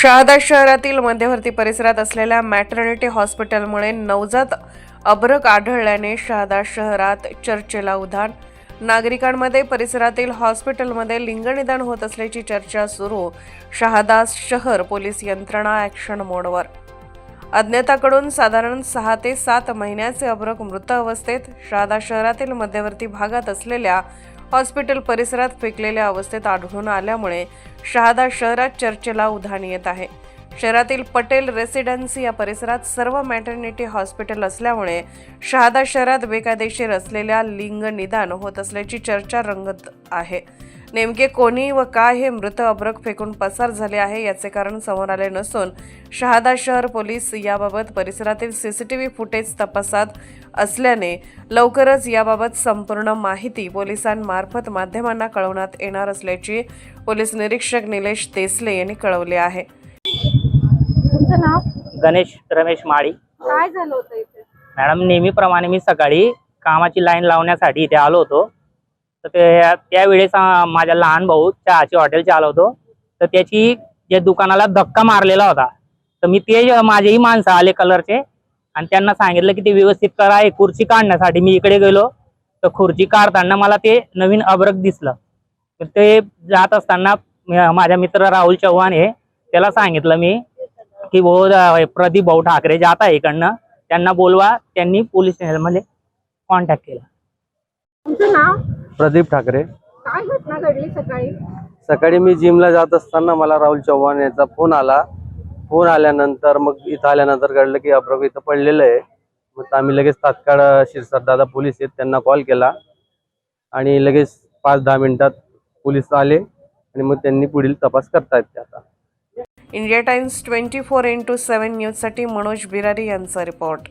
शहादा शहरातील मध्यवर्ती परिसरात असलेल्या मॅटर्निटी हॉस्पिटलमुळे नवजात अभ्रक आढळल्याने शहादा शहरात चर्चेला उधाण. नागरिकांमध्ये परिसरातील हॉस्पिटलमध्ये लिंगनिदान होत असल्याची चर्चा सुरू. शहादा शहर पोलीस यंत्रणा ॲक्शन मोडवर. अज्ञाताकडून साधारण सहा ते सात महिन्याचे अभ्रक मृत अवस्थेत शहादा शहरातील मध्यवर्ती भागात असलेल्या हॉस्पिटल परिसरात फेकलेल्या अवस्थेत आढळून आल्यामुळे शहादा शहरात चर्चेला उधाण येत आहे. शहरातील पटेल रेसिडेन्सी या परिसरात सर्व मॅटर्निटी हॉस्पिटल असल्यामुळे शहादा शहरात बेकायदेशीर असलेल्या लिंग निदान होत असल्याची चर्चा रंगत आहे. नेमके कोणी व काय हे मृत अभ्रक फेकून पसार झाले आहे याचे कारण समोर आले नसून शहादा शहर पोलीस याबाबत परिसरातील सीसीटीव्ही फुटेज तपासात असल्याने लवकरच याबाबत संपूर्ण माहिती पोलिसांमार्फत माध्यमांना कळवण्यात येणार असल्याची पोलीस निरीक्षक निलेश देसले यांनी कळवले आहे. तुमचं नाव? गणेश रमेश माळी. काय झालं होतं इथे? मॅडम नेहमीप्रमाणे मी सकाळी कामाची लाईन लावण्यासाठी इथे आलो होतो. तर ते त्यावेळेस माझ्या लहान भाऊ चहाची हॉटेल चालवतो. तर त्याची जे दुकानाला धक्का मारलेला होता तर मी ते माझेही माणसं आले कलरचे आणि त्यांना सांगितलं की ते व्यवस्थित करा एक खुर्ची काढण्यासाठी मी इकडे गेलो. तर खुर्ची काढताना मला ते नवीन अब्रक दिसलं. तर ते जात असताना माझ्या माझा मित्र राहुल चव्हाण हे त्याला सांगितलं मी की हो, भाऊ प्रदीप भाऊ ठाकरे जात आहे इकडनं. त्यांना बोलवा. त्यांनी पोलीस स्टेशनमध्ये कॉन्टॅक्ट केला. तुमचं नाव? प्रदीप ठाकरे. काय घटना घडली सकाळी? सकाळी मी जिमला जात असताना मला राहुल चव्हाण याचा फोन आला. फोन आल्यानंतर मग इथं आल्यानंतर कळलं की अप्रभ इथं पडलेलं आहे. मग आम्ही लगेच तात्काळ शिरसाट दादा पोलीस आहेत त्यांना कॉल केला. आणि लगेच पाच दहा मिनिटात पोलीस आले आणि मग त्यांनी पुढील तपास करतायत ते आता. India Times twenty four into seven न्यूजसाठी मनोज बिरारी यांचा रिपोर्ट